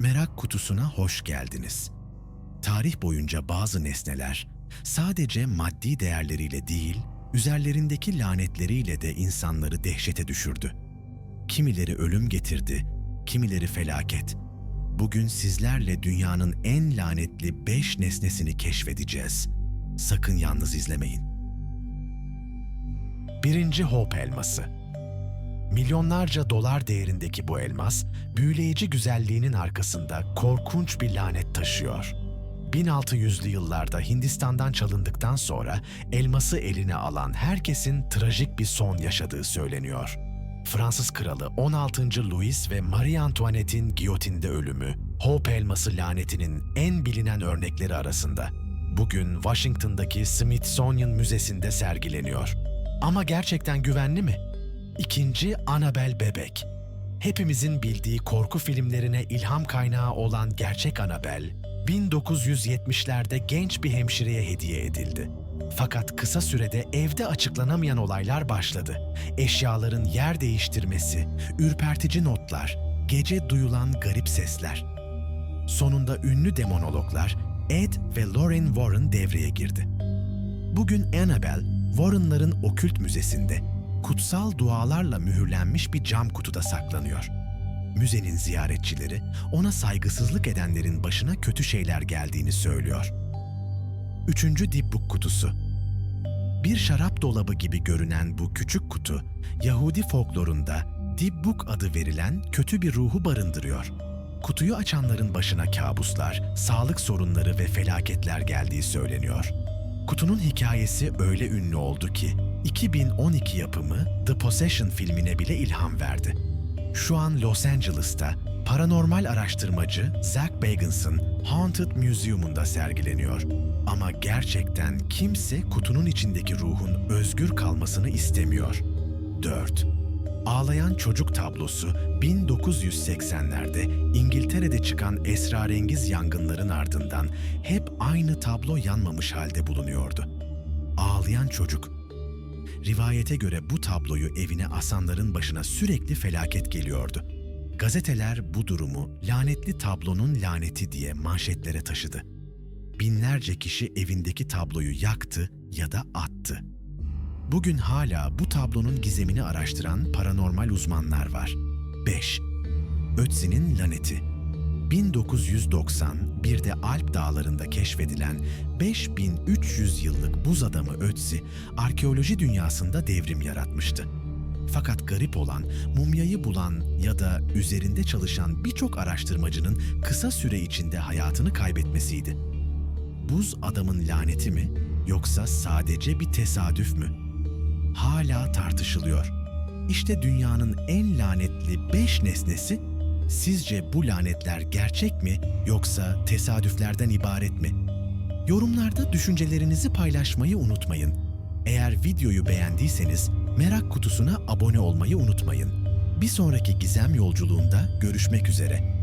Merak kutusuna hoş geldiniz. Tarih boyunca bazı nesneler sadece maddi değerleriyle değil, üzerlerindeki lanetleriyle de insanları dehşete düşürdü. Kimileri ölüm getirdi, kimileri felaket. Bugün sizlerle dünyanın en lanetli beş nesnesini keşfedeceğiz. Sakın yalnız izlemeyin. Birinci Hope elması. Milyonlarca dolar değerindeki bu elmas, büyüleyici güzelliğinin arkasında korkunç bir lanet taşıyor. 1600'lü yıllarda Hindistan'dan çalındıktan sonra elması eline alan herkesin trajik bir son yaşadığı söyleniyor. Fransız kralı 16. Louis ve Marie Antoinette'in giyotinde ölümü, Hope elması lanetinin en bilinen örnekleri arasında. Bugün Washington'daki Smithsonian Müzesi'nde sergileniyor. Ama gerçekten güvenli mi? İkinci Annabelle Bebek. Hepimizin bildiği korku filmlerine ilham kaynağı olan gerçek Annabelle, 1970'lerde genç bir hemşireye hediye edildi. Fakat kısa sürede evde açıklanamayan olaylar başladı. Eşyaların yer değiştirmesi, ürpertici notlar, gece duyulan garip sesler. Sonunda ünlü demonologlar Ed ve Lauren Warren devreye girdi. Bugün Annabelle, Warren'ların okült müzesinde kutsal dualarla mühürlenmiş bir cam kutuda saklanıyor. Müzenin ziyaretçileri ona saygısızlık edenlerin başına kötü şeyler geldiğini söylüyor. Üçüncü Dibbuk kutusu. Bir şarap dolabı gibi görünen bu küçük kutu, Yahudi folklorunda Dibbuk adı verilen kötü bir ruhu barındırıyor. Kutuyu açanların başına kabuslar, sağlık sorunları ve felaketler geldiği söyleniyor. Kutunun hikayesi öyle ünlü oldu ki 2012 yapımı The Possession filmine bile ilham verdi. Şu an Los Angeles'ta paranormal araştırmacı Zach Bagens'ın Haunted Museum'unda sergileniyor. Ama gerçekten kimse kutunun içindeki ruhun özgür kalmasını istemiyor. 4. Ağlayan Çocuk tablosu 1980'lerde İngiltere'de çıkan esrarengiz yangınların ardından hep aynı tablo yanmamış halde bulunuyordu. Ağlayan çocuk. Rivayete göre bu tabloyu evine asanların başına sürekli felaket geliyordu. Gazeteler bu durumu lanetli tablonun laneti diye manşetlere taşıdı. Binlerce kişi evindeki tabloyu yaktı ya da attı. Bugün hala bu tablonun gizemini araştıran paranormal uzmanlar var. 5. Ötzi'nin laneti 1991'de Alp dağlarında keşfedilen 5300 yıllık buz adamı Ötzi, arkeoloji dünyasında devrim yaratmıştı. Fakat garip olan, mumyayı bulan ya da üzerinde çalışan birçok araştırmacının kısa süre içinde hayatını kaybetmesiydi. Buz adamın laneti mi yoksa sadece bir tesadüf mü? hala tartışılıyor. İşte dünyanın en lanetli beş nesnesi, sizce bu lanetler gerçek mi yoksa tesadüflerden ibaret mi? Yorumlarda düşüncelerinizi paylaşmayı unutmayın. Eğer videoyu beğendiyseniz merak kutusuna abone olmayı unutmayın. Bir sonraki gizem yolculuğunda görüşmek üzere.